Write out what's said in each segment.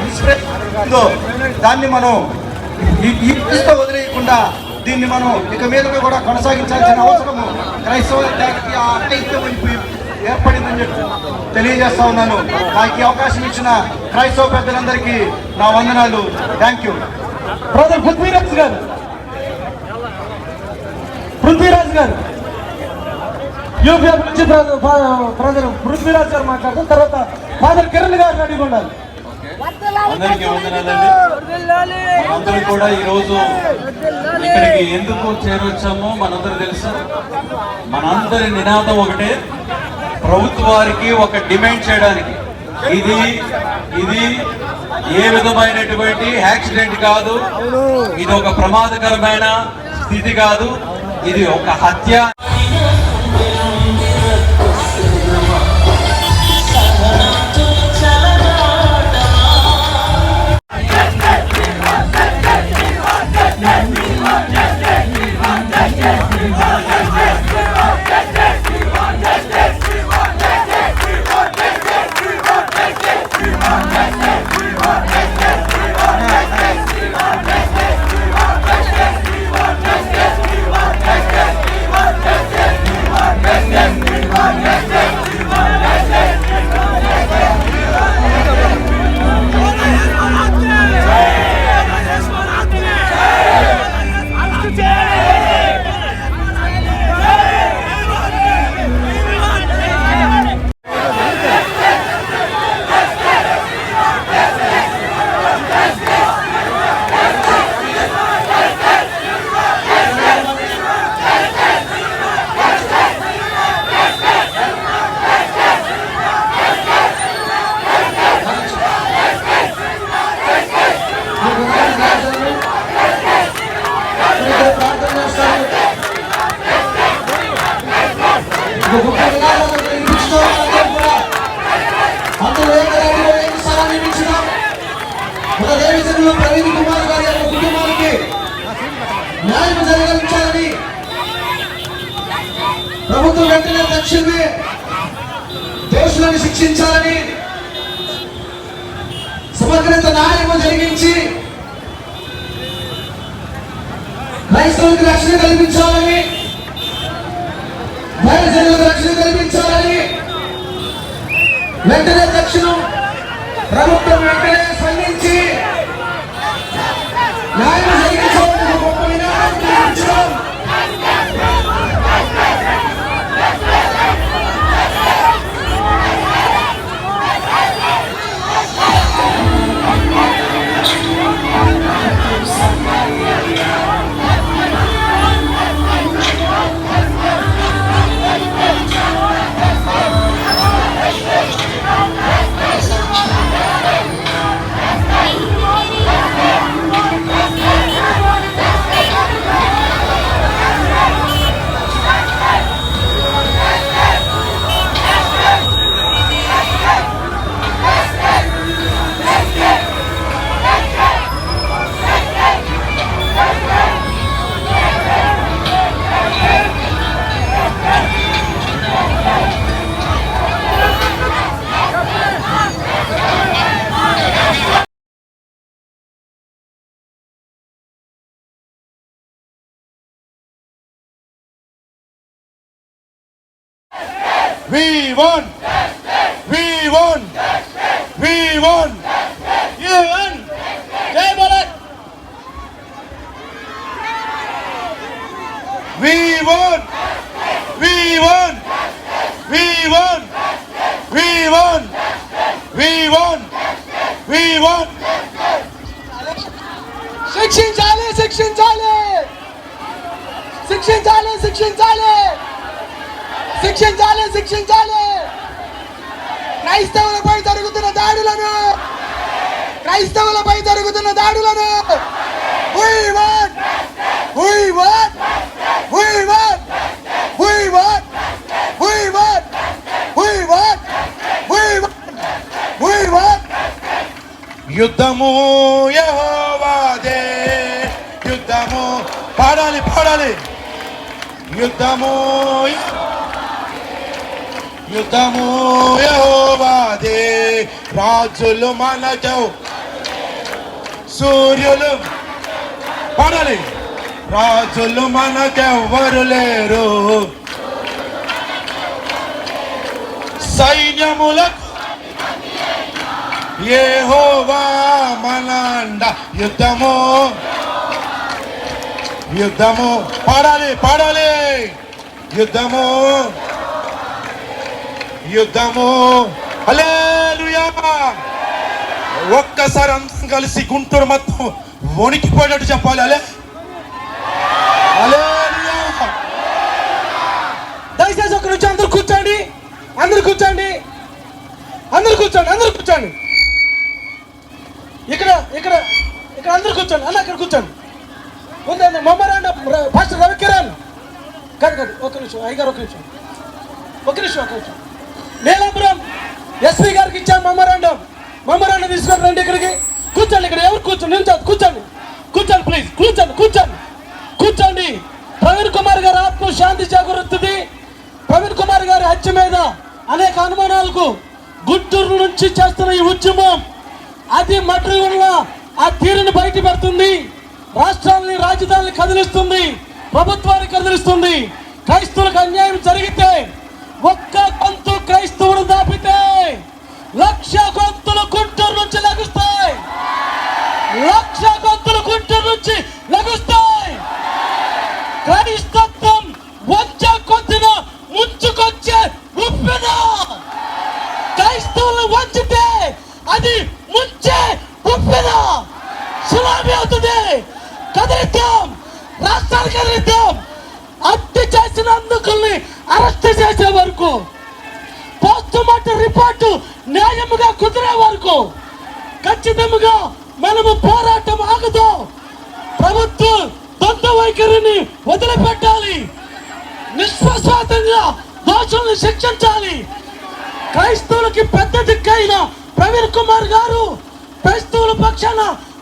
Inspiration ఉందో దాన్ని మనం ఈ- ఈ పిలుస్తో వదిలేయకుండా దీన్ని మనం ఇక మీద కూడా కొనసాగించాల్సిన అవసరము క్రైస్తవ ఆ ఏర్పడిందని చెప్పి తెలియజేస్తా ఉన్నాను. నాకు ఈ అవకాశం ఇచ్చిన క్రైస్తవ పెద్దలందరికీ నా వందనాలు. థ్యాంక్ యూ బ్రదర్ పృథ్వీరాజ్ గారు. పృథ్వీరాజ్ గారు. యూపీఎఫ్ నుంచి బ్రదర్ పృథ్వీరాజ్ గారు మాట్లాడతాం తర్వాత ఫాదర్ కిరణ్ గారు అడిగి ఉండాలి అందరికీ వందనాలండి. అందరూ కూడా ఈరోజు ఇక్కడికి ఎందుకు చేరొచ్చామో మనందరూ తెలుసు. మనందరి నినాదం ఒకటే ప్రభుత్వానికి ఒక డిమాండ్ చేయడానికి. ఇది ఇది ఏ విధమైనటువంటి యాక్సిడెంట్ కాదు. ఇది ఒక ప్రమాదకరమైన స్థితి కాదు. ఇది ఒక హత్య. వెంటనే తక్షణం ప్రభుత్వం వెంటనే స్పందించి. న్యాయం We won! We won! We won! You won! Jai Bharat! We won! We won! We won! We won! We won! We won! Sixteen झाले Sixteen झाले Sixteen झाले Sixteen झाले శిక్షించాలి చాలే శిక్షించాలి క్రైస్తవులపై జరుగుతున్న దాడులను క్రైస్తవులపై జరుగుతున్న దాడులను యుద్ధము యహోవాదే యుద్ధము పాడాలి పాడాలి యుద్ధము యుద్ధము యహోవాదే రాజులు మనకు సూర్యులు. పడాలి. రాజులు మనకెవ్వరు లేరు. సైన్యములకు. యెహోవా మనండ యుద్ధము. యుద్ధము. పాడాలి పాడాలి. యుద్ధము. యుద్ధము హల్లెలూయా. ఒక్కసారి అందరం కలిసి గుంటూరు మొత్తం వణికిపోయేటట్టు చెప్పాలి. అలే దయచేసి ఒక నుంచి అందరు కూర్చోండి. అందరు కూర్చోండి. అందరు కూర్చోండి అందరు కూర్చోండి. ఇక్కడ ఇక్కడ ఇక్కడ అందరు కూర్చోండి. అన్న ఇక్కడ కూర్చోండి. ఉందండి మొమ్మరాండ ఫస్ట్ రవికిరణ్. కాదు కాదు ఒక నిమిషం అయ్యగారు ఒక నిమిషం. ఒక నిమిషం ఒక నిమిషం. నీలాపురం ఎస్పీ గారికి ఇచ్చాను మెమరాండం. మెమరాండం తీసుకొని రండి ఇక్కడికి. కూర్చోండి ఇక్కడ ఎవరు కూర్చోండి నిల్చోండి కూర్చోండి. కూర్చోండి ప్లీజ్ కూర్చోండి కూర్చోండి. కూర్చోండి. ప్రవీణ్ కుమార్ గారి ఆత్మ శాంతి చేకూరుతుంది ప్రవీణ్ కుమార్ గారి హత్య మీద అనేక అనుమానాలకు గుంటూరు నుంచి చేస్తున్న ఈ ఉద్యమం అది మటర్ వల్ల ఆ తీరుని బయట పెడుతుంది. రాష్ట్రాన్ని రాజధానిని కదిలిస్తుంది. ప్రభుత్వాన్ని కదిలిస్తుంది. క్రైస్తవులకు అన్యాయం జరిగితే ఒక్క కొంత క్రైస్తవుడు దాపితే లక్ష గొంతులు గుంటూరు నుంచి లగుస్తాయి. లక్ష గొంతులు గుంటూరు నుంచి లగుస్తాయి. క్రైస్తత్వం వచ్చే కొద్దిన ముంచుకొచ్చే ఉప్పిన. క్రైస్తవులు వంచితే అది ముంచే ఉప్పిన. సునామీ అవుతుంది. కదిలిద్దాం. రాష్ట్రాలు కదిలిద్దాం. అట్టి చేసిన అందుకుల్ని అరెస్ట్ చేసే వరకు మొట్టమొదటి రిపోర్టు న్యాయముగా కుదిరే వరకు ఖచ్చితంగా మనము పోరాటం ఆగదు ప్రభుత్వం దొంగ వైఖరిని వదిలిపెట్టాలి. నిష్పక్షపాతంగా దోషుల్ని శిక్షించాలి. క్రైస్తవులకి పెద్ద దిక్కైన ప్రవీణ్ కుమార్ గారు క్రైస్తవుల పక్షాన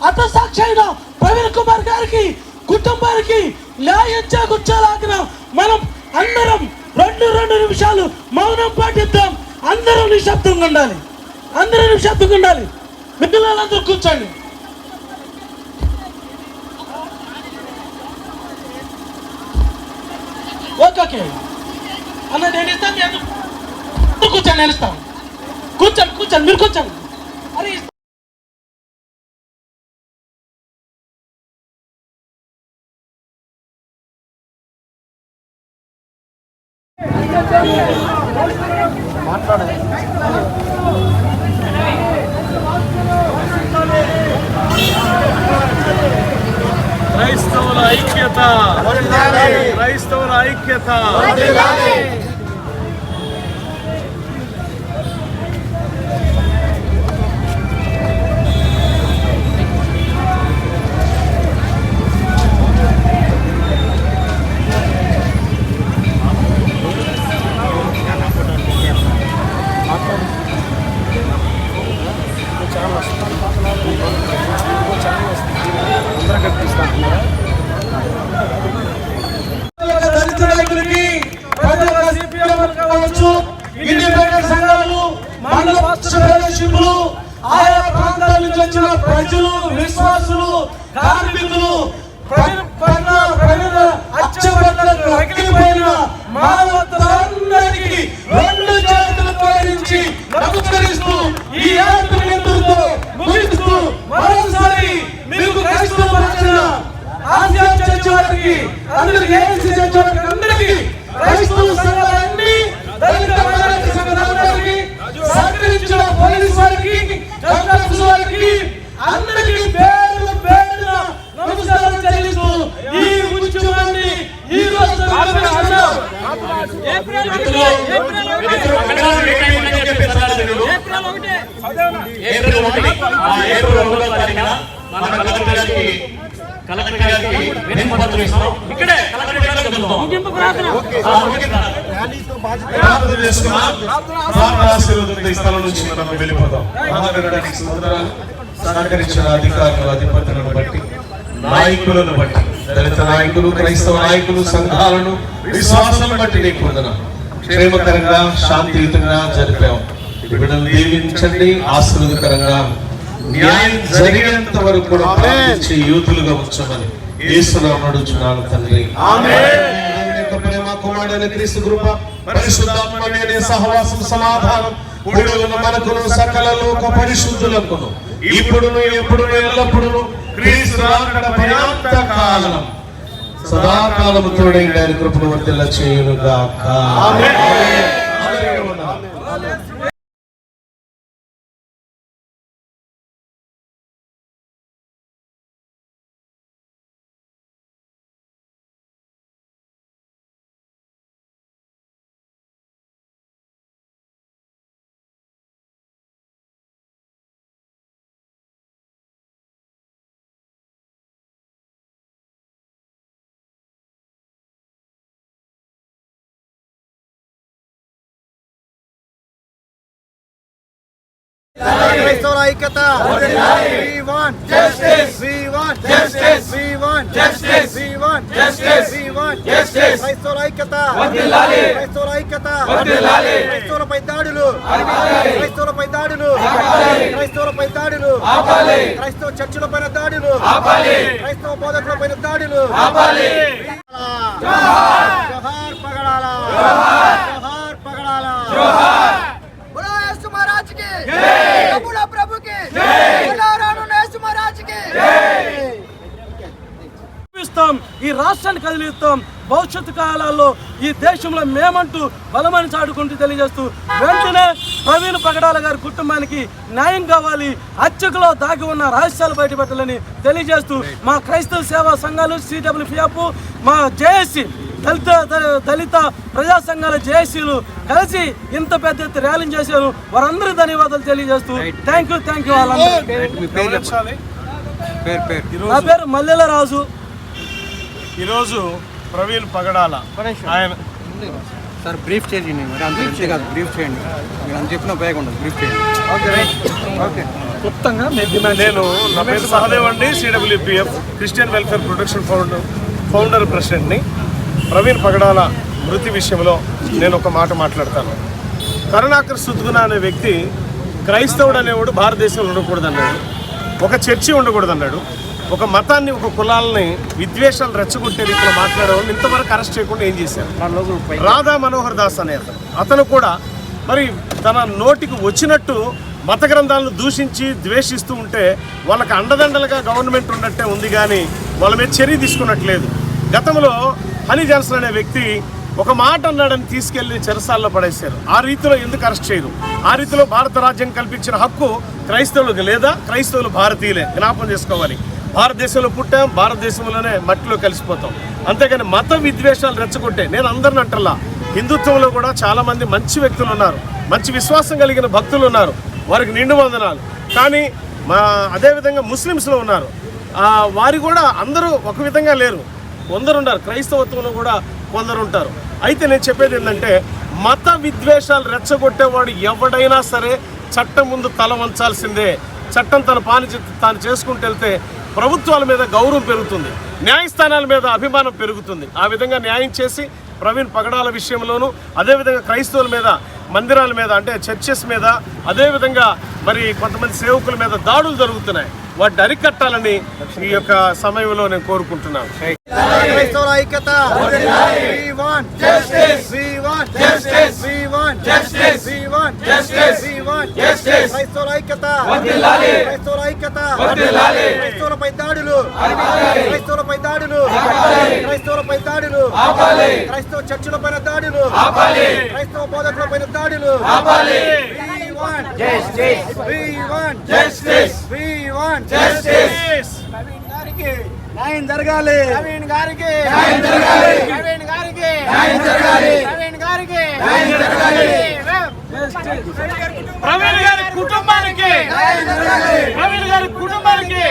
అతసాక్షి అయిన ప్రవీణ్ కుమార్ గారికి కుటుంబానికి న్యాయం చేకూర్చాలాగిన మనం అందరం రెండు రెండు నిమిషాలు మౌనం పాటిద్దాం. అందరూ నిశ్శబ్దంగా ఉండాలి. అందరూ నిశ్శబ్దంగా ఉండాలి. పిల్లలందరూ కూర్చోండి. Okay okay. అన్న నేను ఇస్తాను నేను కూర్చోండి నేను ఇస్తాను. కూర్చోండి కూర్చోండి మీరు కూర్చోండి. అరే క్రైస్తవుల ఐక్యత. క్రైస్తవుల ఐక్యత. తారీఖున మన కలెక్టర్ గారికి కలెక్టర్ గారికి వినతి పత్రం ఇస్తాం. ఇక్కడే కలెక్టర్ గారికి చెప్తాం ఆ, ముగింపు. ప్రార్థన చేసుకున్నాం ప్రార్థన ఆశీర్వాదంతో ఈ స్థలం నుంచి మనం వెళ్ళిపోదాం మహాగణానికి సోదరాలు సహకరించిన అధికారులు అధిపతులను బట్టి నాయకులను బట్టి దళిత నాయకులు క్రైస్తవ నాయకులు సంఘాలను విశ్వాసాలను బట్టి నీకు క్షేమకరంగా శాంతియుతంగా జరిపాం. దీవించండి ఆశీర్వదకరంగా న్యాయం జరిగేంత వరకు కూడా ప్రార్థించే యూతులుగా ఉంచమని యేసునామమున అడుగుచున్నాను తండ్రి. ప్రేమ కుమారుడైన క్రీస్తు కృప పరిశుద్ధాత్మ సహవాసం సమాధానం ఉన్న మనకును సకల లోక పరిశుద్ధులకును ఇప్పుడును ఎప్పుడును ఎల్లప్పుడును క్రీస్తు రాకడ పర్యంత కాలం. సదాకాలము తోడై ఆయన కృపను వర్తిల్ల చేయునుగాక ఆమేన్. Want justice. క్రైస్తవుల ఐక్యత క్రైస్తవుల ఐక్యత క్రైస్తవులపై దాడులు క్రైస్తవులపై దాడులు క్రైస్తవులపై దాడులు క్రైస్తవ చర్చిల పైన దాడులు క్రైస్తవ బోధకుల పైన దాడులు జోహార్ పగడాల ఈ రాష్ట్రాన్ని కదిలిస్తాం. భవిష్యత్తు కాలాల్లో ఈ దేశంలో మేమంటూ బలమని చాటుకుంటూ తెలియజేస్తూ వెంటనే ప్రవీణ్ పగడాల గారి కుటుంబానికి న్యాయం కావాలి. హత్యకులో దాగి ఉన్న రహస్యాలు బయటపెట్టాలని తెలియజేస్తూ మా క్రైస్తవ సేవా సంఘాలు సిడబ్ల్యూపిఎఫ్ మా జేఏసీ దళిత దళిత ప్రజా సంఘాల జేఏసీలు కలిసి ఇంత పెద్ద ఎత్తున ర్యాలీ చేశారు. వారందరూ ధన్యవాదాలు తెలియజేస్తూ థ్యాంక్ యూ థ్యాంక్ యూ నా పేరు మల్లెల రాజు. ఈరోజు ప్రవీణ్ పగడాల. ఆయన సార్ బ్రీఫ్ చేయండి మరి అంత అంతే కాదు బ్రీఫ్ చేయండి. మీరు అంత చెప్పిన ఉపయోగం ఉండదు. బ్రీఫ్ చేయండి. ఓకే. క్లుప్తంగా మేము డిమాండ్ నేను నా పేరు సహదేవ్ అండి CWPF Christian welfare protection founder founder ప్రెసిడెంట్ని Praveen Pagadala మృతి విషయంలో నేను ఒక మాట మాట్లాడతాను. కరుణాకర్ సుద్గుణ అనే వ్యక్తి క్రైస్తవుడు అనేవాడు భారతదేశంలో ఉండకూడదన్నాడు. ఒక చర్చి ఉండకూడదన్నాడు. ఒక మతాన్ని ఒక కులాలని విద్వేషాలు రెచ్చగొట్టే రీతిలో మాట్లాడేవాళ్ళు ఇంతవరకు అరెస్ట్ చేయకుండా ఏం చేశారు? రాధా మనోహర్ దాస్ అనే అతను. అతను కూడా మరి తన నోటికి వచ్చినట్టు మత గ్రంథాలను దూషించి ద్వేషిస్తూ ఉంటే వాళ్ళకి అండదండలుగా గవర్నమెంట్ ఉన్నట్టే ఉంది కానీ వాళ్ళ మీద చర్య తీసుకున్నట్లేదు. గతంలో హనీ జాన్సన్ అనే వ్యక్తి ఒక మాట అన్నాడని తీసుకెళ్ళి చెరసాల్లో పడేశారు. ఆ రీతిలో ఎందుకు అరెస్ట్ చేయరు? ఆ రీతిలో భారత రాజ్యం కల్పించిన హక్కు క్రైస్తవులకు లేదా క్రైస్తవులు భారతీయులే. జ్ఞాపం చేసుకోవాలి. భారతదేశంలో పుట్టాం భారతదేశంలోనే మట్టిలో కలిసిపోతాం. అంతేగాని మత విద్వేషాలు రెచ్చగొట్టే నేను అందరిని అంటల్లా హిందుత్వంలో కూడా చాలామంది మంచి వ్యక్తులు ఉన్నారు మంచి విశ్వాసం కలిగిన భక్తులు ఉన్నారు వారికి నిండు వందనాలు. కానీ మా అదేవిధంగా ముస్లిమ్స్లో ఉన్నారు. వారు వారి కూడా అందరూ ఒక విధంగా లేరు. కొందరు ఉన్నారు క్రైస్తవత్వంలో కూడా కొందరు ఉంటారు. అయితే నేను చెప్పేది ఏంటంటే మత విద్వేషాలు రెచ్చగొట్టేవాడు ఎవడైనా సరే చట్టం ముందు తల వంచాల్సిందే. చట్టం తన పాని చే- తాను చేసుకుంటూ వెళ్తే ప్రభుత్వాల మీద గౌరవం పెరుగుతుంది న్యాయస్థానాల మీద అభిమానం పెరుగుతుంది ఆ విధంగా న్యాయం చేసి ప్రవీణ్ పగడాల విషయంలోనూ అదేవిధంగా క్రైస్తవుల మీద మందిరాల మీద అంటే చర్చెస్ మీద అదేవిధంగా మరి కొంతమంది సేవకుల మీద దాడులు జరుగుతున్నాయి వాటిని అరికట్టాలని ఈ యొక్క సమయంలో నేను కోరుకుంటున్నాను క్రైస్తవుల ఐక్యత want justice. We want justice. We want justice. We want justice. క్రైస్తవుల ఐక్యత. క్రైస్తవుల ఐక్యత. క్రైస్తవులపై దాడులు. క్రైస్తవులపై దాడులు. క్రైస్తవులపై దాడులు. క్రైస్తవ చర్చిల పైన దాడులు క్రైస్తవ బోధకుల పైన దాడులు We want justice. We want justice. We want justice. Praveen గారికి న్యాయం జరగాలి. ప్రవీణ్ గారికి. న్యాయం జరగాలి. ప్రవీణ్ గారికి. న్యాయం జరగాలి. ప్రవీణ్ గారి కుటుంబానికి ప్రవీణ్ గారి కుటుంబానికి